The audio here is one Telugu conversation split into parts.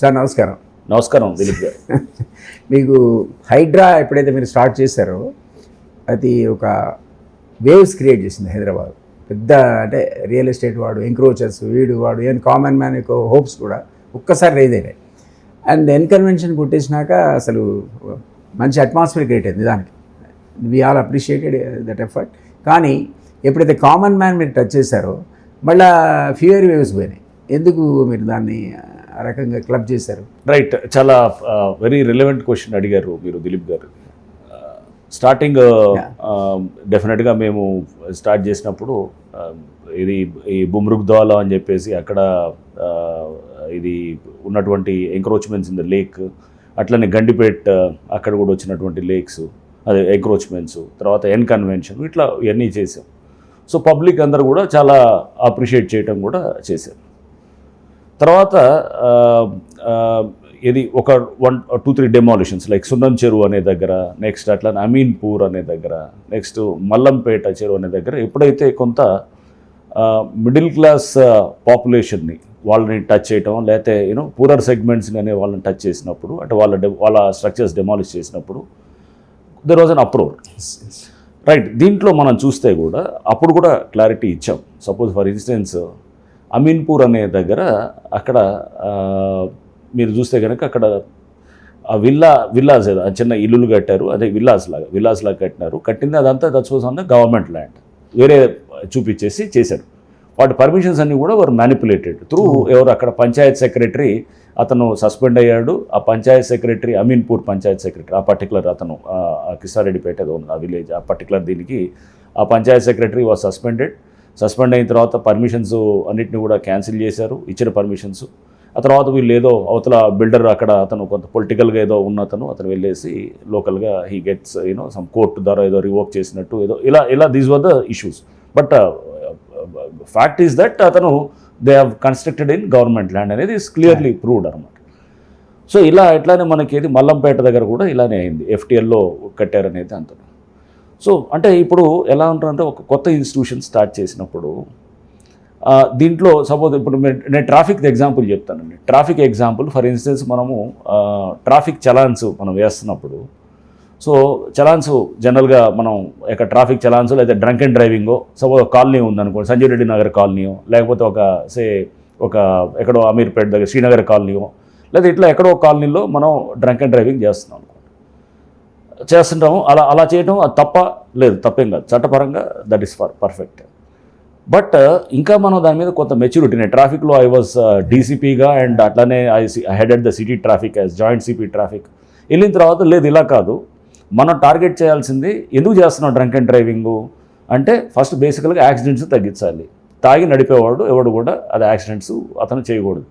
సార్ నమస్కారం. నమస్కారం దిలీప్ గారు. మీకు హైడ్రా ఎప్పుడైతే మీరు స్టార్ట్ చేశారో అది ఒక వేవ్స్ క్రియేట్ చేసింది హైదరాబాద్. పెద్ద అంటే రియల్ ఎస్టేట్ వాడు ఎంక్రోచర్స్ వీడు వాడు ఏం కామన్ మ్యాన్ యొక్క హోప్స్ కూడా ఒక్కసారి రైజ్ అయినాయి. అండ్ ఎన్కన్వెన్షన్ కొట్టేసినాక అసలు మంచి అట్మాస్ఫియర్ క్రియేట్ అయింది దానికి. We all appreciated that effort. కానీ ఎప్పుడైతే కామన్ మ్యాన్ మీరు టచ్ చేశారో మళ్ళా ఫియర్ వేవ్స్ పోయినాయి. ఎందుకు మీరు దాన్ని రకంగా క్లబ్ చేశారు. రైట్ చాలా వెరీ రిలవెంట్ క్వశ్చన్ అడిగారు మీరు దిలీప్ గారు. స్టార్టింగ్ డెఫినెట్గా మేము స్టార్ట్ చేసినప్పుడు ఇది ఈ బుమ్రుగ్దాల అని చెప్పేసి అక్కడ ఇది ఉన్నటువంటి ఎంక్రోచ్మెంట్స్ ఇన్ ద లేక్ అట్లనే గండిపేట్ అక్కడ కూడా వచ్చినటువంటి లేక్స్ అదే ఎంక్రోచ్మెంట్స్ తర్వాత ఎన్ కన్వెన్షన్ ఇట్లా ఇవన్నీ చేసాం సో పబ్లిక్ అందరూ కూడా చాలా అప్రిషియేట్ చేయటం కూడా చేశారు. తర్వాత ఇది ఒక one two three demolitions like Sunnam Cheruvu అనే దగ్గర నెక్స్ట్ అట్లా అమీన్పూర్ అనే దగ్గర నెక్స్ట్ మల్లంపేట చెరువు అనే దగ్గర ఎప్పుడైతే కొంత మిడిల్ క్లాస్ పాపులేషన్ని వాళ్ళని టచ్ చేయటం లేకపోతే యూనో పూరర్ సెగ్మెంట్స్ని అనే వాళ్ళని టచ్ చేసినప్పుడు అంటే వాళ్ళ వాళ్ళ స్ట్రక్చర్స్ డెమాలిష్ చేసినప్పుడు there was an uproar right దీంట్లో మనం చూస్తే కూడా అప్పుడు కూడా క్లారిటీ ఇచ్చాం. సపోజ్ ఫర్ ఇన్స్టెన్స్ అమీన్పూర్ అనే దగ్గర అక్కడ మీరు చూస్తే కనుక అక్కడ ఆ విల్లా విల్లాస్ ఏదో ఆ చిన్న ఇల్లులు కట్టారు. అదే విల్లాస్ లాగా విల్లాస్ లాగా కట్టినారు. కట్టింది అదంతా that's was on the government land వేరే చూపించేసి చేశారు. వాటి పర్మిషన్స్ అన్నీ కూడా వర్ మ్యానిపులేటెడ్ త్రూ ఎవరు అక్కడ పంచాయత్ సెక్రటరీ అతను సస్పెండ్ అయ్యాడు. ఆ పంచాయత్ సెక్రటరీ అమీన్పూర్ పంచాయత్ సెక్రటరీ ఆ పర్టికులర్ అతను ఉంది ఆ విలేజ్ ఆ పర్టికులర్ దీనికి ఆ panchayat secretary was suspended suspend అయిన తర్వాత పర్మిషన్స్ అన్నిటిని కూడా క్యాన్సిల్ చేశారు ఇచ్చిన పర్మిషన్స్. ఆ తర్వాత వీళ్ళు ఏదో అవతల బిల్డర్ అక్కడ అతను కొంత పొలిటికల్గా ఏదో ఉన్న అతను అతను వెళ్ళేసి లోకల్గా he gets you know some court ద్వారా ఏదో రివోక్ చేసినట్టు ఏదో ఇలా ఇలా these were the issues but fact is that అతను they have constructed in government land అనేది ఇస్ క్లియర్లీ ప్రూవ్డ్ అనమాట సో ఇలా ఇట్లానే మనకి ఏది మల్లంపేట దగ్గర కూడా ఇలానే అయింది. ఎఫ్టీఎల్లో కట్టారనేది అంత సో అంటే ఇప్పుడు ఎలా ఉంటుందంటే ఒక కొత్త ఇన్స్టిట్యూషన్ స్టార్ట్ చేసినప్పుడు దీంట్లో సపోజ్ ఇప్పుడు నేను ట్రాఫిక్ ఎగ్జాంపుల్ చెప్తానండి ట్రాఫిక్ ఎగ్జాంపుల్ ఫర్ ఇన్స్టెన్స్ మనము ట్రాఫిక్ చలాన్స్ మనం వేస్తున్నప్పుడు సో చలాన్స్ జనరల్గా మనం ఒక ట్రాఫిక్ చలాన్స్ లేదా డ్రంక్ అండ్ డ్రైవింగో సపోజ్ ఒక కాలనీ ఉందనుకోండి సంజయ్ రెడ్డి నగర్ కాలనీయో లేకపోతే ఒక సే ఒక ఎక్కడో అమీర్పేట దగ్గర శ్రీనగర్ కాలనీయో లేదా ఇట్లా ఎక్కడో కాలనీలో మనం డ్రంక్ అండ్ డ్రైవింగ్ చేస్తున్నాం. చేస్తుంటాము. అలా అలా చేయడం అది తప్ప లేదు తప్పేం కాదు. చట్టపరంగా that is for perfect but ఇంకా మనం దాని మీద కొంత మెచ్యూరిటీ నేను ట్రాఫిక్లో ఐ వాజ్ డీసీపీగా అండ్ అట్లానే I headed the city traffic as joint CP traffic వెళ్ళిన తర్వాత లేదు ఇలా కాదు. మనం టార్గెట్ చేయాల్సింది ఎందుకు చేస్తున్నాం డ్రంక్ అండ్ డ్రైవింగ్ అంటే ఫస్ట్ బేసికల్గా యాక్సిడెంట్స్ తగ్గించాలి. తాగి నడిపేవాడు ఎవడు కూడా అది యాక్సిడెంట్స్ అతను చేయకూడదు.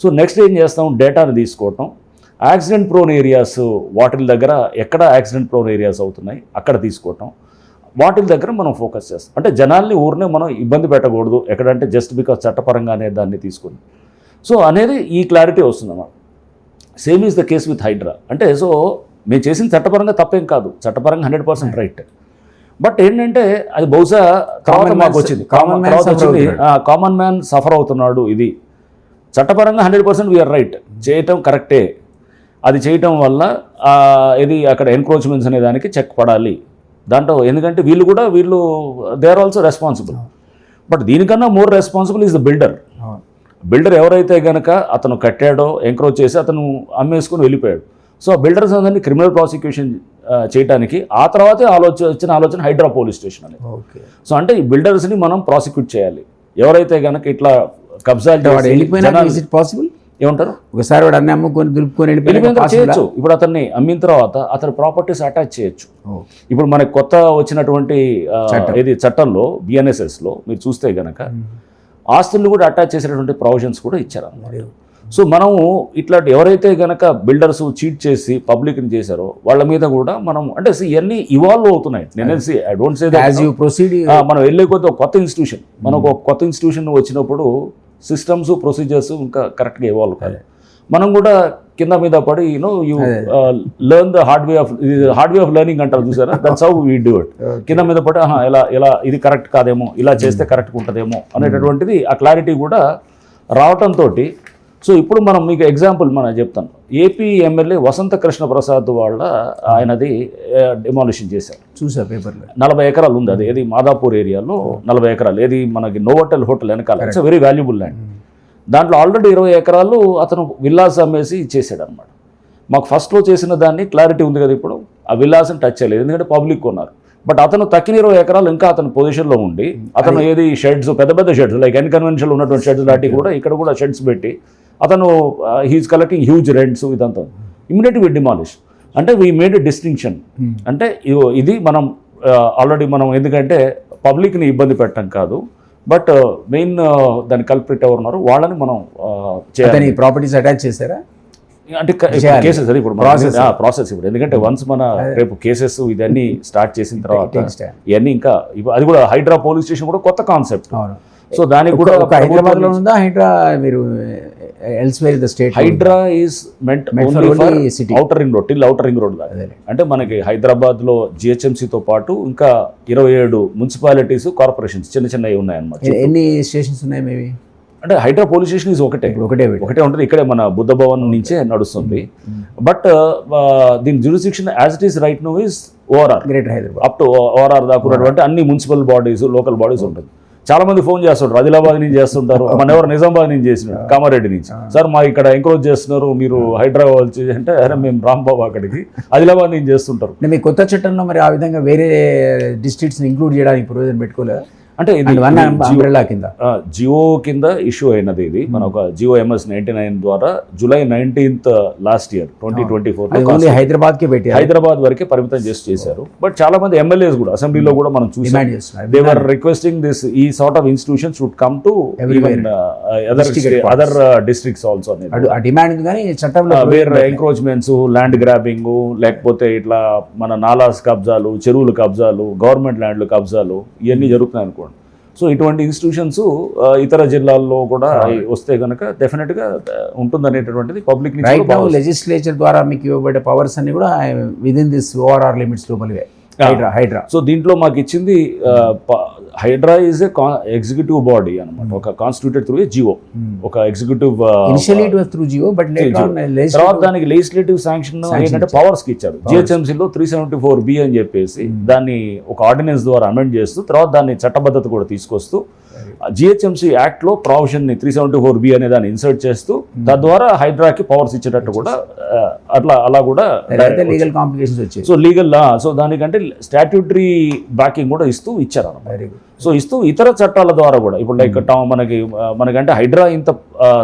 సో నెక్స్ట్ ఏం చేస్తాం? డేటాను తీసుకోవటం. యాక్సిడెంట్ ప్రోన్ ఏరియాస్ వాటిల దగ్గర ఎక్కడ యాక్సిడెంట్ ప్రోన్ ఏరియాస్ అవుతున్నాయి అక్కడ తీసుకోవటం. వాటిల దగ్గర మనం ఫోకస్ చేస్తాం. అంటే జనాల్ని ఊరినే మనం ఇబ్బంది పెట్టకూడదు ఎక్కడంటే జస్ట్ బికాస్ చట్టపరంగానే దాన్ని తీసుకుని. సో అనేది ఈ క్లారిటీ వస్తుందన్నమాట. Same is the case with Hydraa. అంటే సో మేము చేసిన చట్టపరంగా తప్పేం కాదు. చట్టపరంగా హండ్రెడ్ పర్సెంట్ రైట్. బట్ ఏంటంటే అది బహుశా తర్వాత మాకు వచ్చింది. suffer వచ్చింది. కామన్ మ్యాన్ సఫర్ అవుతున్నాడు ఇది. చట్టపరంగా హండ్రెడ్ పర్సెంట్ వీఆర్ రైట్ చేయటం కరెక్టే అది చేయటం వల్ల ఇది అక్కడ ఎన్క్రోచ్మెంట్స్ అనే దానికి చెక్ పడాలి. దాంట్లో ఎందుకంటే వీళ్ళు కూడా వీళ్ళు they are also responsible but దీనికన్నా more responsible is the builder. Builder ఎవరైతే గనక అతను కట్టాడో ఎంక్రోచ్ చేసి అతను అమ్మేసుకుని వెళ్ళిపోయాడు. సో ఆ బిల్డర్స్ అందరినీ క్రిమినల్ ప్రాసిక్యూషన్ చేయడానికి ఆ తర్వాతే ఆలోచన వచ్చిన ఆలోచన హైడ్రా పోలీస్ స్టేషన్ అనేది ఓకే. సో అంటే ఈ బిల్డర్స్ని మనం ప్రాసిక్యూట్ చేయాలి. ఎవరైతే గనక ఇట్లా ఇట్ పాసిబుల్ ఏమంటారు? ఒకసారి వాడు అన్ని అమ్ముకొని దులుపుకొని చేయొచ్చు. ఇప్పుడు అతన్ని అమ్మిన తర్వాత అతని ప్రాపర్టీస్ అటాచ్ చేయొచ్చు. ఇప్పుడు మనకి కొత్త వచ్చినటువంటి. ఇది చట్టంలో బిఎన్ఎస్ఎస్లో మీరు చూస్తే గనక ఆస్తులను కూడా అటాచ్ చేసేటటువంటి ప్రొవిజన్స్ కూడా ఇచ్చారు అన్నమాట. సో మనము ఇట్లాంటి ఎవరైతే గనక బిల్డర్స్ చీట్ చేసి పబ్లిక్ని చేశారో వాళ్ళ మీద కూడా మనం అంటే ఇవన్నీ ఇవాల్వ్ అవుతున్నాయి. నేను I don't say you proceed మనం వెళ్ళే కొద్ది ఒక కొత్త ఇన్స్టిట్యూషన్ మనకు ఒక కొత్త ఇన్స్టిట్యూషన్ వచ్చినప్పుడు సిస్టమ్స్ ప్రొసీజర్స్ ఇంకా కరెక్ట్గా ఇవాల్వ్ కాదు. మనం కూడా కింద మీద పడి you know you learn the hard way of hard way of learning అంటారు చూసారా? That's how we do it కింద మీద పడి ఆహా, ఇలా ఇలా ఇది కరెక్ట్ కాదేమో ఇలా చేస్తే కరెక్ట్గా ఉంటుందేమో అనేటటువంటిది ఆ క్లారిటీ కూడా రావటంతో సో ఇప్పుడు మనం మీకు ఎగ్జాంపుల్ మనం చెప్తాను. ఏపీ ఎమ్మెల్యే వసంత కృష్ణ ప్రసాద్ వాళ్ళ ఆయనది డిమాలిషన్ చేశారు. చూసా పేపర్లో నలభై ఎకరాలు ఉంది అది ఏది మాదాపూర్ ఏరియాలో నలభై ఎకరాలు ఏది మనకి నోవోటెల్ హోటల్ వెనకాల. ఇట్స్ వెరీ వాల్యుబుల్ ల్యాండ్ దాంట్లో ఆల్రెడీ ఇరవై ఎకరాలు అతను విల్లాస్ అమ్మేసి ఇచ్చేసాడు అనమాట మాకు ఫస్ట్లో చేసిన దాన్ని క్లారిటీ ఉంది కదా ఇప్పుడు ఆ విల్లాస్ని టచ్ చేయలేదు. ఎందుకంటే పబ్లిక్ కొన్నారు. బట్ అతను తక్కిన ఇరవై ఎకరాలు ఇంకా అతని పొజిషన్లో ఉండి అతను ఏది షెడ్స్ పెద్ద పెద్ద షెడ్స్ లైక్ అన్కన్వెన్షనల్ ఉన్నటువంటి షెడ్స్ లాంటివి కూడా ఇక్కడ కూడా షెడ్స్ పెట్టి అతను he is collecting huge rents ఇదంతా. ఇమీడియట్ వి డిమాలిష్ అంటే వీ మేడ్ డిస్టింక్షన్ అంటే ఇది మనం ఆల్రెడీ మనం ఎందుకంటే పబ్లిక్ని ఇబ్బంది పెట్టడం కాదు. బట్ మెయిన్ దాని కల్ప్రిట్ ఎవరు ఉన్నారు వాళ్ళని మనం చేయాలి. ప్రాపర్టీస్ అటాచ్ చేశారా? అంటే. కేసెస్ అది ఇప్పుడు Process. ప్రాసెస్ ఇప్పుడు. ఎందుకంటే వన్స్ మన రేపు కేసెస్ ఇదన్నీ స్టార్ట్ చేసిన తర్వాత. ఇవన్నీ ఇంకా అది కూడా హైడ్రా పోలీస్ స్టేషన్ కూడా కొత్త కాన్సెప్ట్ సో దానికి కూడా ఒక హైదరాబాద్లో ఉందా? హైడ్రా మీరు elsewhere the state Hydraa is meant only for city. Outer ring road till outer ring road అంటే మనకి హైదరాబాద్లో తో పాటు ఇంకా ఇరవై ఏడు మున్సిపాలిటీస్ కార్పొరేషన్స్ చిన్న చిన్నవి ఉన్నాయన్నమాట. ఎన్ని స్టేషన్స్ ఉన్నాయి మేబీ అంటే హైడ్రా పోలీస్ స్టేషన్ ఈజ్ ఒకటే. ఒకటే ఒకటే ఉంటుంది. ఇక్కడే మన బుద్ధ భవన్ నుంచే నడుస్తుంది. బట్ దీని jurisdiction as it is right now is ORR greater Hyderabad up to ORR దాకా ఉన్నటువంటి అన్ని మున్సిపల్ బాడీస్ లోకల్ బాడీస్ ఉంటుంది. చాలా మంది ఫోన్ చేస్తుంటారు ఆదిలాబాద్ నుంచి చేస్తుంటారు మన ఎవరు నిజామాబాద్ నుంచి చేసిన కామారెడ్డి నుంచి. సార్ మా ఇక్కడ ఎంక్రోచ్ చేస్తున్నారు మీరు హైదరాబాద్ వచ్చి అంటే అరే మేము రాంబాబు అక్కడికి ఆదిలాబాద్ నుంచి చేస్తుంటారు. మీ కొత్త చట్టంలో మరి ఆ విధంగా వేరే డిస్ట్రిక్ట్స్ ఇంక్లూడ్ చేయడానికి ప్రొవిజన్ పెట్టుకోలేదు? అంటే ఇది వన్ జియో- కింద. ఆ, జియో కింద ఇష్యూ అయినది ఇది. మన ఒక జియో ఎంఎస్ నైన్టీ నైన్ ద్వారా July nineteenth last year twenty twenty four Hyderabad కే పెట్టి హైదరాబాద్ వరకే పరిమితం చేసి చేశారు. బట్ చాలా మంది ఎమ్మెల్యేస్ కూడా అసెంబ్లీలో కూడా మనం చూసాం. దే రిక్వెస్టింగ్ దిస్ ఈ sort of institution should come to other other districts also demand కానీ చట్టంలో వేర్ ఎంక్రోచ్మెంట్స్ ల్యాండ్ గ్రాబింగ్ లేకపోతే ఇట్లా మన నాలాస్ కబ్జాలు చెరువులు కబ్జాలు గవర్నమెంట్ ల్యాండ్లు కబ్జాలు ఇవన్నీ జరుగుతున్నాయి అనుకోండి సో ఇటువంటి ఇన్స్టిట్యూషన్స్ ఇతర జిల్లాల్లో కూడా వస్తే కనుక డెఫినెట్గా ఉంటుంది అనేటటువంటిది పబ్లిక్ లెజిస్లేచర్ ద్వారా మీకు ఇవ్వబడే పవర్స్ అన్ని కూడా with in this ORR limits లోపలివే. Hydraa Hydraa so దీంట్లో మాకు ఇచ్చింది Hydraa is a executive body అనమాట ఒక కాన్స్టిట్యూటెడ్ త్రూ ఏ జియో ఒక ఎగ్జిక్యూటివ్ త్రూ జియో బట్ తర్వాత దానికి లెజిస్లేటివ్ శాంక్షన్ ఏంటంటే పవర్స్కి ఇచ్చారు. జిహెచ్ఎంసీలో త్రీ సెవెంటీ ఫోర్ బి అని చెప్పేసి దాన్ని ఒక ఆర్డినెన్స్ ద్వారా అమెండ్ చేస్తూ తర్వాత దాన్ని చట్టబద్ధత కూడా తీసుకొస్తూ జిహెచ్ఎంసీ యాక్ట్లో ప్రావిజన్ని త్రీ సెవెంటీ ఫోర్ బి అనే దాన్ని ఇన్సర్ట్ చేస్తూ తద్వారా హైడ్రాకి పవర్స్ ఇచ్చేటట్టు కూడా అట్లా అలా కూడా లీగల్ కాంప్లికేషన్స్ వచ్చాయి. సో లీగల్ సో దానికంటే స్టాట్యూటరీ బ్యాకింగ్ కూడా ఇస్తూ ఇచ్చారు గుడ్ సో ఇస్తూ ఇతర చట్టాల ద్వారా కూడా ఇప్పుడు లైక్ టా- మనకి మనకంటే హైడ్రా ఇంత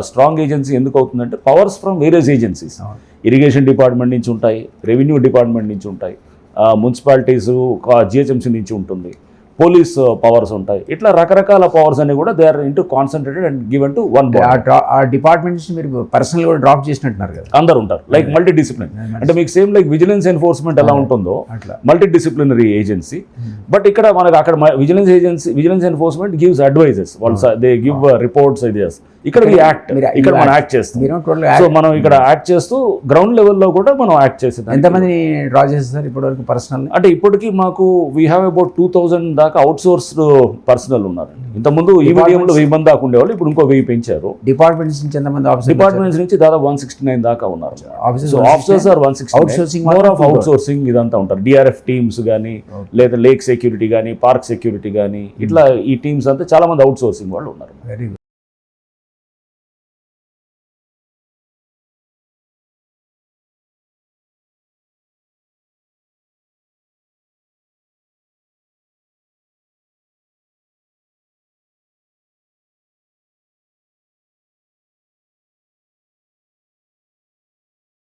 స్ట్రాంగ్ ఏజెన్సీ ఎందుకు అవుతుందంటే powers from various agencies irrigation department నుంచి ఉంటాయి రెవెన్యూ డిపార్ట్మెంట్ నుంచి ఉంటాయి మున్సిపాలిటీస్ జిహెచ్ఎంసీ నుంచి ఉంటుంది. పోలీస్ పవర్స్ ఉంటాయి. ఇట్లా రకరకాల పవర్స్ అన్ని కూడా they are into concentrated and given to one ఆ డ్రా- ఆ డిపార్ట్మెంట్ నుంచి మీరు పర్సనల్ కూడా డ్రాప్ చేసినట్టున్నారు కదా. అందరు ఉంటారు. లైక్ మల్టీ డిసిప్లిన్ అంటే మీకు సేమ్ లైక్ విజిలెన్స్ ఎన్ఫోర్స్మెంట్ ఎలా ఉంటుందో అట్లా. మల్టీ డిసిప్లినరీ ఏజెన్సీ బట్ ఇక్కడ మనకు అక్కడ vigilance agency vigilance enforcement gives advises వాళ్ళు దే గివ్ రిపోర్ట్స్ ఐడియాస్ ఇక్కడ యాక్ట్ ఇక్కడ మనం. యాక్ట్ చేస్తాం. సో మనం ఇక్కడ యాక్ట్ చేస్తూ గ్రౌండ్ లెవెల్లో కూడా మనం యాక్ట్ చేసేదాం ఎంతమంది డ్రా చేస్తారు ఇప్పటివరకు పర్సనల్ అంటే ఇప్పటికీ మాకు we have about two thousand దాకా అవుట్ సోర్స్డ్ పర్సనల్ ఉన్నారు ఇంతకుముందు ఈ మీడియంలో వెయ్యి మంది దాకా ఉండేవాళ్ళు ఇప్పుడు ఇంకో వెయ్యి పెంచారు. డిపార్ట్మెంట్స్ నుంచి ఎంతమంది ఆఫీసర్ డిపార్ట్మెంట్స్ నుంచి దాదాపు వన్ సిక్స్టీ నైన్ దాకా ఉన్నారు. Officers officers are one sixty Outsourcing more of outsourcing ఇదంతా ఉంటారు. డిఆర్ఎఫ్ టీమ్స్ కానీ లేదా లేక్ సెక్యూరిటీ కానీ పార్క్ సెక్యూరిటీ కానీ ఇట్లా ఈ టీమ్స్ అంతా చాలా మంది అవుట్ సోర్సింగ్ వాళ్ళు ఉన్నారు. వెరీ